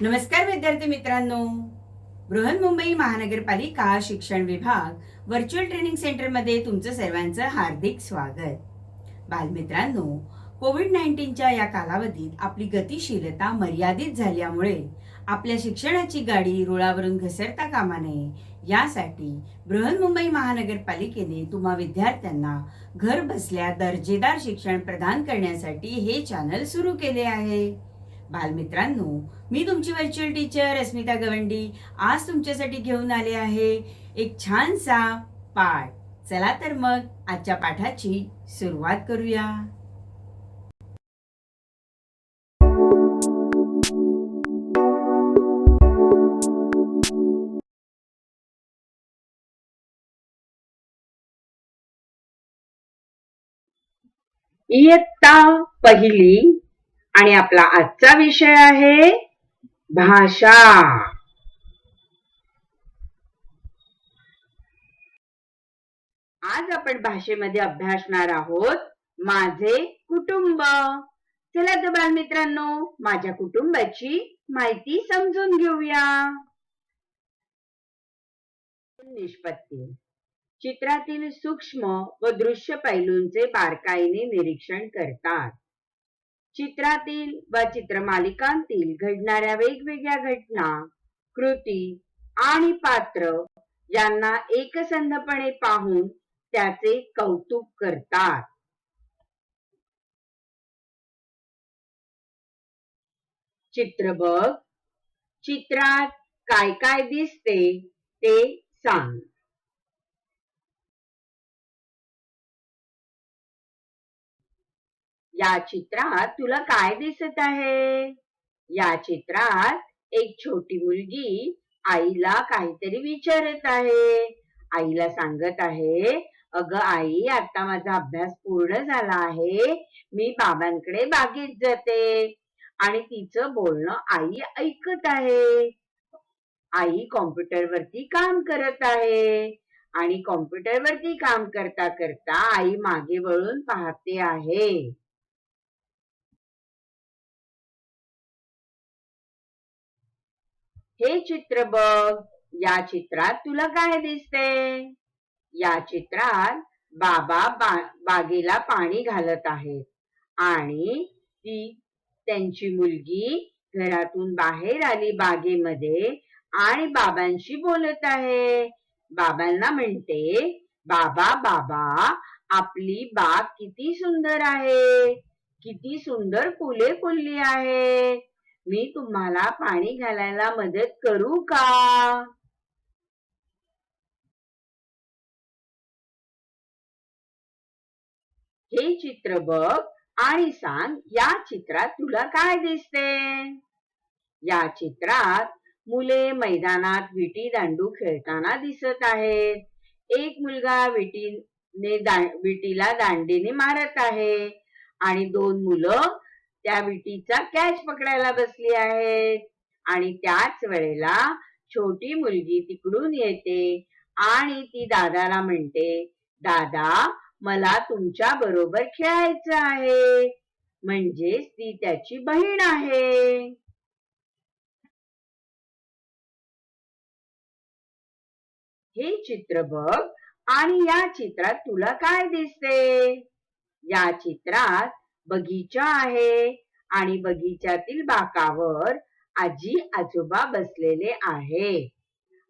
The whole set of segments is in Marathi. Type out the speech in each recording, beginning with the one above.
नमस्कार विद्यार्थी मित्रांनो. बृहन्मुंबई महानगरपालिका शिक्षण विभाग व्हर्च्युअल ट्रेनिंग सेंटरमध्ये तुमचं सर्वांचं हार्दिक स्वागत. बालमित्रांनो कोविड नाईन्टीनच्या या कालावधीत आपली गतिशीलता मर्यादित झाल्यामुळे आपल्या शिक्षणाची गाडी रुळावरून घसरता कामा नये. यासाठी बृहन्मुंबई महानगरपालिकेने तुम्हा विद्यार्थ्यांना घर बसल्या दर्जेदार शिक्षण प्रदान करण्यासाठी हे चॅनल सुरू केले आहे. बालमित्रांनो मी तुमची व्हर्च्युअल टीचर अस्मिता गवंडी. आज तुमच्यासाठी घेऊन आले आहे एक छानसा पाठ. चला तर मग आजच्या पाठाची सुरुवात करूया. इयत्ता पहिली आणि आपला आजचा विषय आहे भाषा. आज आपण भाषेमध्ये अभ्यासणार आहोत माझे कुटुंब. चला तर बालमित्रांनो माझ्या कुटुंबाची माहिती समजून घेऊया. निष्पत्ती. चित्रातील सूक्ष्म व दृश्य पैलूंचे बारकाईने निरीक्षण करतात. चित्रातील व चित्रमालिकांतील घडणाऱ्या वेगवेगळ्या घटना कृती आणि पात्र यांना एकसंधपणे पाहून त्याचे कौतुक करतात. चित्र बघ. चित्रात काय काय दिसते ते सांग. या चित्रात तुला काय दिसत आहे? या चित्रात एक छोटी मुलगी आईला काहीतरी विचारत आहे. आईला सांगत आहे अगं आई आता माझा अभ्यास पूर्ण झाला आहे. मी बाबांकडे बागेत जाते. आणि तिचं बोलणं आई ऐकत आहे. आई कॉम्प्युटर वरती काम करत आहे. आणि कॉम्प्युटर वरती काम करता करता आई मागे वळून पाहते आहे. हे चित्र बघ. या चित्रात तुला काय दिसते? या चित्रात बाबा बा, बागेला पाणी घालत आहेत. आणि ती त्यांची मुलगी घरातून बाहेर आली बागेमध्ये आणि बाबांशी बोलत आहे. बाबांना म्हणते बाबा बाबा आपली बाग किती सुंदर आहे. किती सुंदर फुले फुलली आहे. मी तुम्हाला पाणी घालायला मदत करू का? हे चित्र बघ आणि सांग या चित्रात तुला काय दिसते? या चित्रात मुले मैदानात विटी दांडू खेळताना दिसत आहेत. एक मुलगा विटीने दा, विटीला दांडीने मारत आहे आणि दोन मुलं त्या विटीचा कॅच पकडायला बसली आहे. आणि त्याच वेळेला छोटी मुलगी तिकडून येते आणि ती दादाला म्हणते दादा मला तुमच्या बरोबर खेळायचं आहे. म्हणजेच ती त्याची बहीण आहे. हे चित्र बघ आणि या चित्रात तुला काय दिसते? या चित्रात बगीचा आहे आणि बगीच्यातील बाकावर आजी आजोबा बसलेले आहे.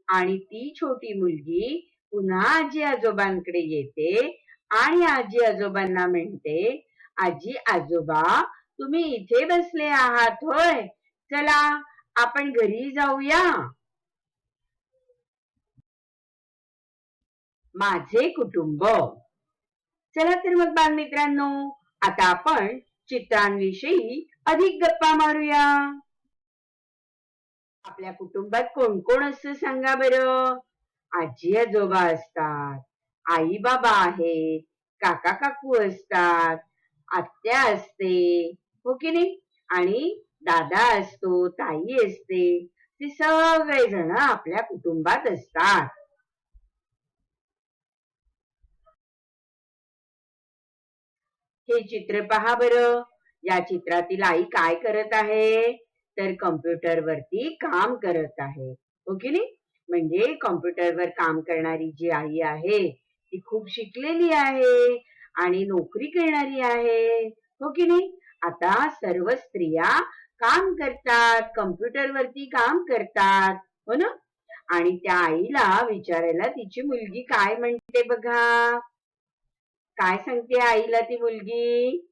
आणि ती छोटी मुलगी पुन्हा आजी आजोबांकडे येते आणि आजी आजोबांना म्हणते आजी आजोबा तुम्ही इथे बसले आहात होय. चला आपण घरी जाऊया. माझे कुटुंब. चला तर मग बालमित्रांनो आता आपण चित्रांविषयी अधिक गप्पा मारूया. आपल्या कुटुंबात कोण कोण असतं सांगा बरं? आजी आजोबा असतात आई बाबा आहेत काका काकू असतात आत्या असते हो की नाही? आणि दादा असतो ताई असते ते सगळे जण आपल्या कुटुंबात असतात. हे चित्र पहा बरं. या चित्रातील आई काय करत आहे? तर कम्प्युटर वरती काम करत आहे. हो की नाही? म्हणजे कॉम्प्युटरवर काम करणारी जी आई आहे ती खूप शिकलेली आहे आणि नोकरी करणारी आहे. हो की नाही? आता सर्व स्त्रिया काम करतात कम्प्युटर वरती काम करतात. हो ना? आणि त्या आईला विचारायला तिची मुलगी काय म्हणते बघा? काय सांगते आईला ती मुलगी?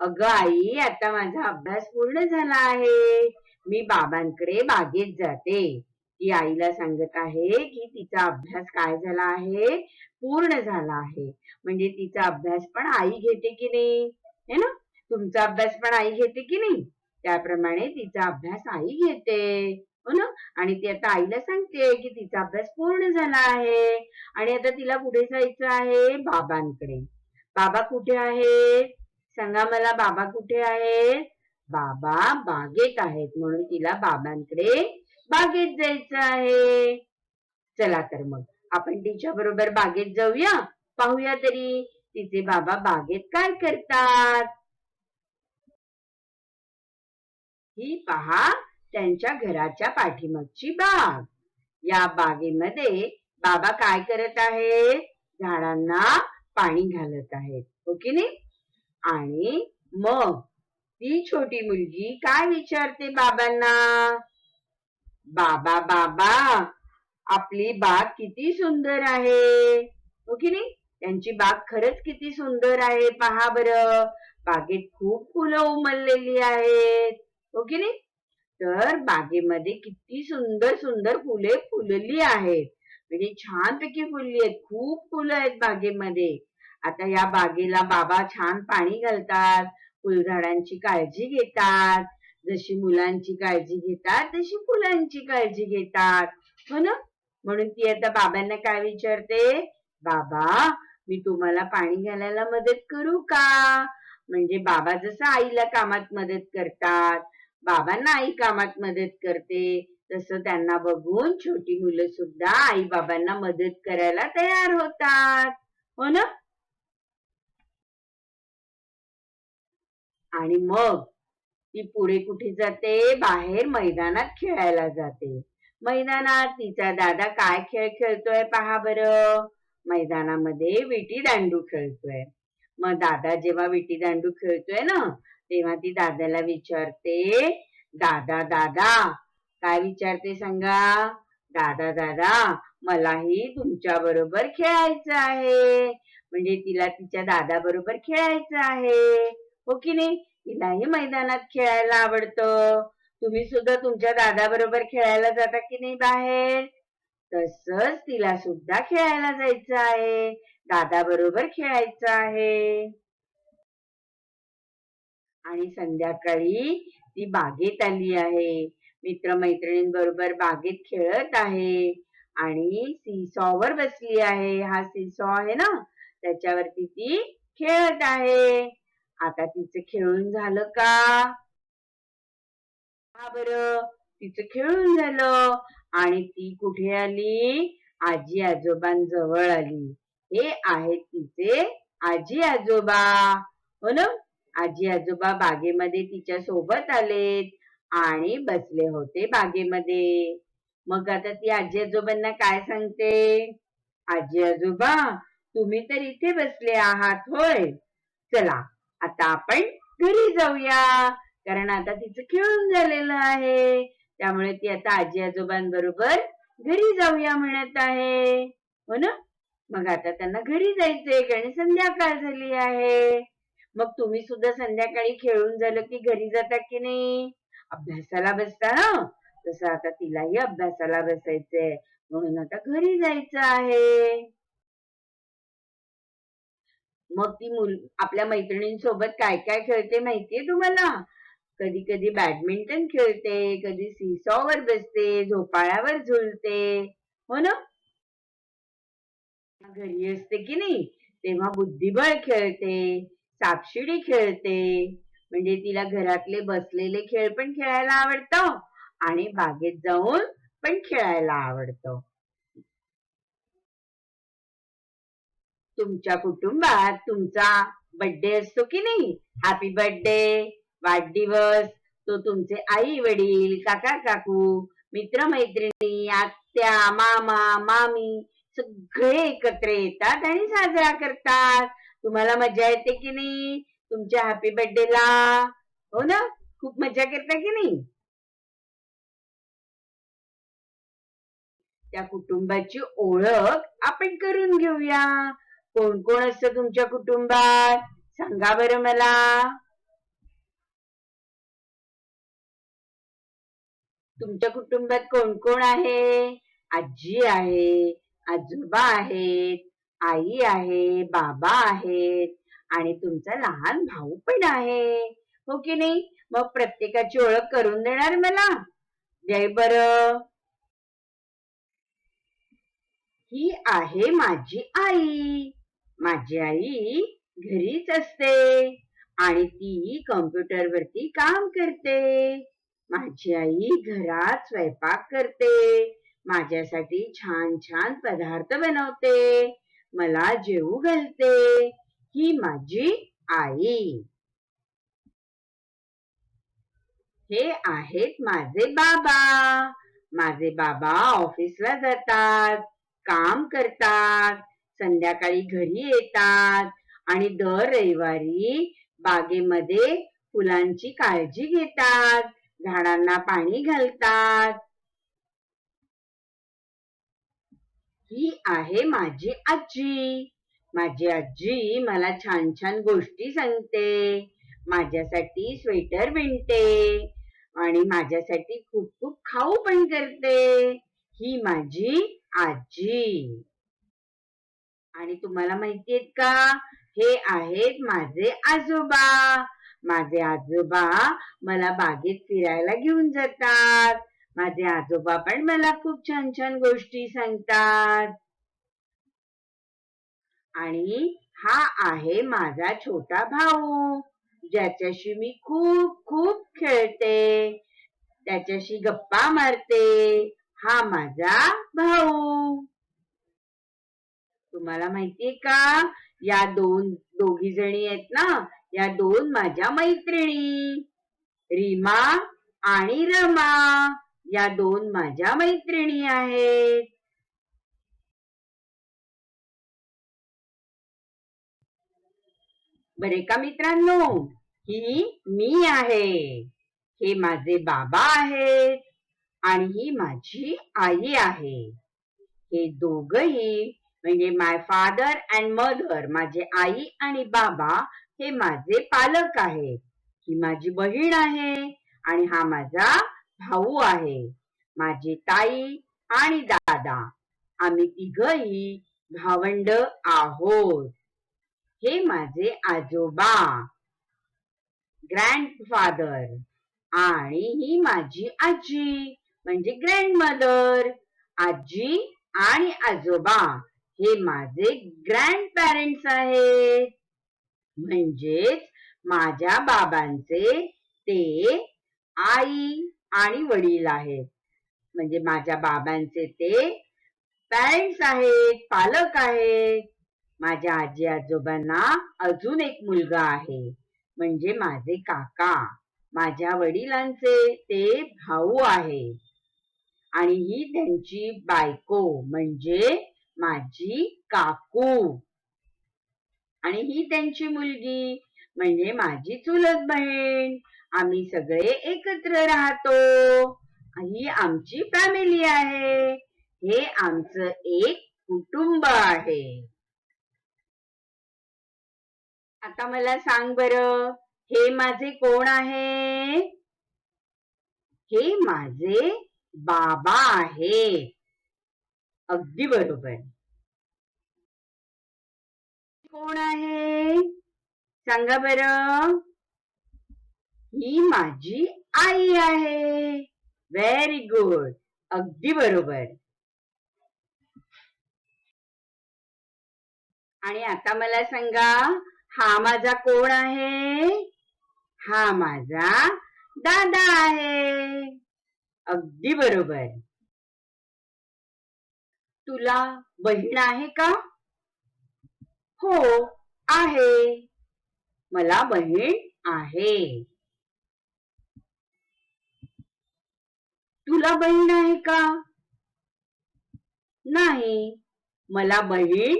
अगं आई आता माझा अभ्यास पूर्ण झाला आहे. मी बाबांकडे बागेत जाते. ती आईला सांगत आहे की तिचा अभ्यास काय झाला आहे? पूर्ण झाला आहे. म्हणजे तिचा अभ्यास पण आई घेते की नाही? है ना? तुमचा अभ्यास पण आई घेते की नाही? त्याप्रमाणे तिचा अभ्यास आई घेते. हो ना? आणि ती आता आईला सांगते की तिचा अभ्यास पूर्ण झाला आहे. आणि आता तिला पुढे जायचं आहे बाबांकडे. बाबा कुठे आहेत सांगा मला बाबा कुठे आहेत बाबा बागेत आहेत म्हणून तिला बाबांकडे बागेत जायचं आहे. चला तर मग आपण तिच्या बरोबर बागेत जाऊया. पाहूया तरी तिचे बाबा बागेत काय करतात. ही पहा त्यांच्या घराच्या पाठीमागची बाग. या बागेमध्ये बाबा काय करत आहेत? झाडांना पाणी घालत आहेत. हो की नाही? आणि मग ती छोटी मुलगी काय विचारते बाबांना? बाबा बाबा आपली बाग किती सुंदर आहे. हो की नाही? त्यांची बाग खरंच किती सुंदर आहे पहा बरं. बागेत खूप फुलं उमललेली आहेत. हो की नाही? तर बागेमध्ये किती सुंदर सुंदर फुले फुलली आहेत. म्हणजे छानपैकी फुलली आहेत. खूप फुलं आहेत बागेमध्ये. आता या बागेला बाबा छान पाणी घालतात फुलझाडांची काळजी घेतात जशी मुलांची काळजी घेतात तशी फुलांची काळजी घेतात. हो ना? म्हणून ती आता बाबांना काय विचारते? बाबा मी तुम्हाला पाणी घालायला मदत करू का? म्हणजे बाबा जसं आईला कामात मदत करतात बाबांना आई कामात मदत करते तसं त्यांना बघून छोटी मुलं सुद्धा आई बाबांना मदत करायला तयार होतात. हो ना? आणि मग ती पुढे कुठे जाते? बाहेर मैदानात खेळायला जाते. मैदानात तिचा दादा काय खेळ खेळतोय पहा बरं. मैदानामध्ये विटी दांडू खेळतोय. मग दादा जेव्हा विटी दांडू खेळतोय ना तेव्हा ती दादाला विचारते दादा दादा काय विचारते सांगा? दादा दादा मलाही तुमच्या बरोबर खेळायचं आहे. म्हणजे तिला तिच्या दादा बरोबर खेळायचं आहे. हो की नाही? तिलाही मैदानात खेळायला आवडतं. तुम्ही सुद्धा तुमच्या दादा बरोबर खेळायला जाता की नाही बाहेर? तसंच तिला सुद्धा खेळायला जायचं आहे. दादा बरोबर खेळायचं आहे. आणि संध्याकाळी ती बागेत आली आहे. मित्रमैत्रिणींबरोबर बागेत खेळत आहे. आणि सीसॉवर बसली आहे. हा सीसॉ आहे ना? त्याच्यावरती ती खेळत आहे. आता तिचं खेळून झालं का? बर? तिचं खेळून झालं. आणि ती कुठे आली? आजी आजोबांजवळ आली. हे आहेत तिचे आजी आजोबा. हो ना? आजी आजोबा बागेमध्ये तिच्या सोबत आलेत. आणि बसले होते बागेमध्ये. मग आता ती आजी आजोबांना काय सांगते? आजी आजोबा तुम्ही तर इथे बसले आहात होय. चला आता आपण घरी जाऊया. कारण आता तिचं खेळून झालेलं आहे. त्यामुळे ती आता आजी आजोबांबरोबर घरी जाऊया म्हणत आहे. हो ना? मग आता त्यांना घरी जायचंय. कारण संध्याकाळ झाली आहे. मग तुम्ही सुद्धा संध्याकाळी खेळून झालं की घरी जाता की नाही? अभ्यासाला बसता ना? तसं आता तिलाही अभ्यासाला बसायचंय. म्हणून आता घरी जायचं आहे. मग ती मुल आपल्या मैत्रिणींसोबत काय काय खेळते माहितीये तुम्हाला? कधी कधी बॅडमिंटन खेळते कधी सीसॉवर बसते झोपाळ्यावर झुलते. हो ना? घरी असते की नाही तेव्हा बुद्धिबळ खेळते सापशिडी खेळते. म्हणजे तिला घरातले बसलेले खेळ पण खेळायला आवडतं आणि बागेत जाऊन पण खेळायला आवडतं. तुमच्या कुटुंबात तुमचा बर्थडे असतो की नाही? हॅपी बर्थडे वाढदिवस तो तुमचे आई वडील काका काकू मित्रमैत्रिणी आत्या मामा मामी सगळे एकत्र येतात आणि साजरा करतात. तुम्हाला मजा येते की नाही? तुमच्या हॅपी बर्थडेला हो ना? खूप मजा करता की नाही? त्या कुटुंबाची ओळख आपण करून घेऊया. कोण कोण असतं तुमच्या कुटुंबात? सांगा बरं मला. तुमच्या कुटुंबात कोण कोण आहे? आजी आहे आजोबा आहेत आई आहे बाबा आहेत. आणि तुमचा लहान भाऊ पण आहे. हो की नाही? मग प्रत्येकाची ओळख करून देणार मला? जय बर. ही आहे माझी आई. माझी आई घरीच असते आणि ती कॉम्प्युटर वरती काम करते. माझी आई घरात स्वयंपाक करते. माझ्यासाठी छान छान पदार्थ बनवते. मला जेवू घालते. ही माझी आई हे आहेत माझे बाबा माझे बाबा ऑफिसला जातात काम करतात संध्याकाळी घरी येतात आणि दर रविवारी बागेमध्ये फुलांची काळजी घेतात झाडांना पाणी घालतात. ही आहे माझी आजी. माझी आजी मला छान छान गोष्टी सांगते. माझ्यासाठी स्वेटर विणते. आणि माझ्यासाठी खूप खूप खाऊ पण करते. ही माझी आजी. आणि तुम्हाला माहितीयेत का? हे आहेत माझे आजोबा. माझे आजोबा मला बागेत फिरायला घेऊन जातात. माझे आजोबा पण मला खूप छान छान गोष्टी सांगतात. आणि हा आहे माझा छोटा भाऊ ज्याच्याशी मी खूप खूप खेळते. त्याच्याशी गप्पा मारते. हा माझा भाऊ. तुम्हाला माहितीये का? या दोन दोघी जणी आहेत ना? या दोन माझ्या मैत्रिणी रीमा आणि रमा. या दोन माझ्या मैत्रिणी आहेत. बरे का मित्रांनो ही मी आहे. हे माझे बाबा आहेत आणि ही माझी आई आहे. हे दोघही म्हणजे माय फादर अँड मदर माझे आई आणि बाबा हे माझे पालक आहेत. ही माझी बहीण आहे आणि हा माझा भाऊ आहे. माझी ताई आणि दादा. आम्ही तिघही भावंड आहोत. हे माझे आजोबा. ग्रँडफादर आणि ही माझी आजी म्हणजे ग्रँड मदर आजी आणि आजोबा. हे माझे ग्रँड पॅरेंट्स आहेत. म्हणजेच माझ्या बाबांचे ते आई आणि वडील आहेत. म्हणजे माझ्या बाबांचे ते पॅरेंट्स आहेत पालक आहेत. माझ्या आजी आजोबांना अजून एक मुलगा आहे म्हणजे माझे काका. माझ्या वडिलांचे ते भाऊ आहे. आणि ही त्यांची बायको म्हणजे माझी काकू. आणि ही त्यांची मुलगी म्हणजे माझी चुलत बहीण. आम्ही सगळे एकत्र राहतो. ही आमची फॅमिली आहे. हे आमचं एक कुटुंब आहे. आता मला सांग बर हे माझे कोण आहे? हे माझे बाबा आहे. अगदी बरोबर. कोण आहे? सांगा बर. ही माझी आई आहे. व्हेरी गुड अगदी बरोबर. आणि आता मला सांगा हा माझा कोण आहे? हा माझा दादा आहे. अगदी बरोबर. तुला बहीण आहे का? हो आहे. मला बहीण आहे. तुला बहीण आहे का? नाही मला बहीण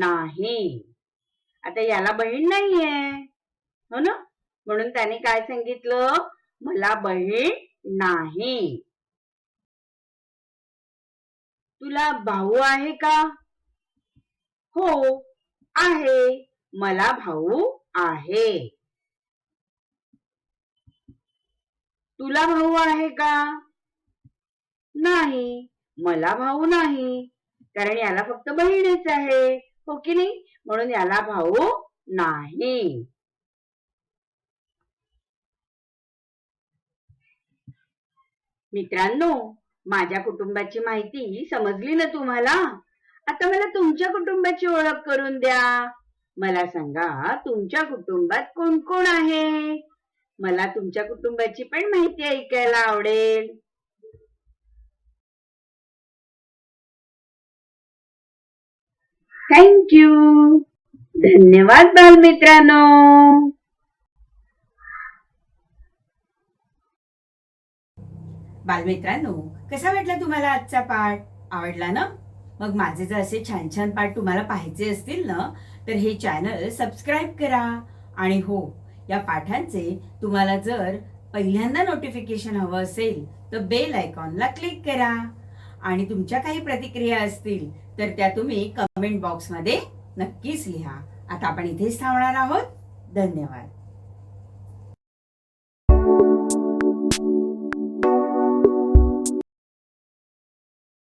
नाही. आता याला बहीण नाहीये. हो ना? म्हणून त्याने काय सांगितलं? मला बहीण नाही. तुला भाऊ आहे का? हो आहे. मला भाऊ आहे. तुला भाऊ आहे का? नाही. मला भाऊ नाही. कारण याला फक्त बहीणच आहे. हो की नाही? म्हणून याला भाऊ नाही. मित्रांनो माझ्या कुटुंबाची माहिती समजली ना तुम्हाला? आता मला तुमच्या कुटुंबाची ओळख करून द्या. मला सांगा तुमच्या कुटुंबात कोण कोण आहे? मला तुमच्या कुटुंबाची पण माहिती ऐकायला आवडेल. थँक्यू धन्यवाद बालमित्रांनो. बालमित्रांनो कसा वाटला तुम्हाला आजचा पाठ? आवडला ना? मग माझे जर असे छान छान पाठ तुम्हाला पाहायचे असतील ना तर हे चॅनल सबस्क्राईब करा. आणि हो या पाठांचे तुम्हाला जर पहिल्यांदा नोटिफिकेशन हवं असेल तर बेल आयकॉनला क्लिक करा. आणि तुमच्या काही प्रतिक्रिया असतील तर त्या तुम्ही कमेंट बॉक्समध्ये नक्कीच लिहा. आता आपण इथेच थांबणार आहोत. धन्यवाद.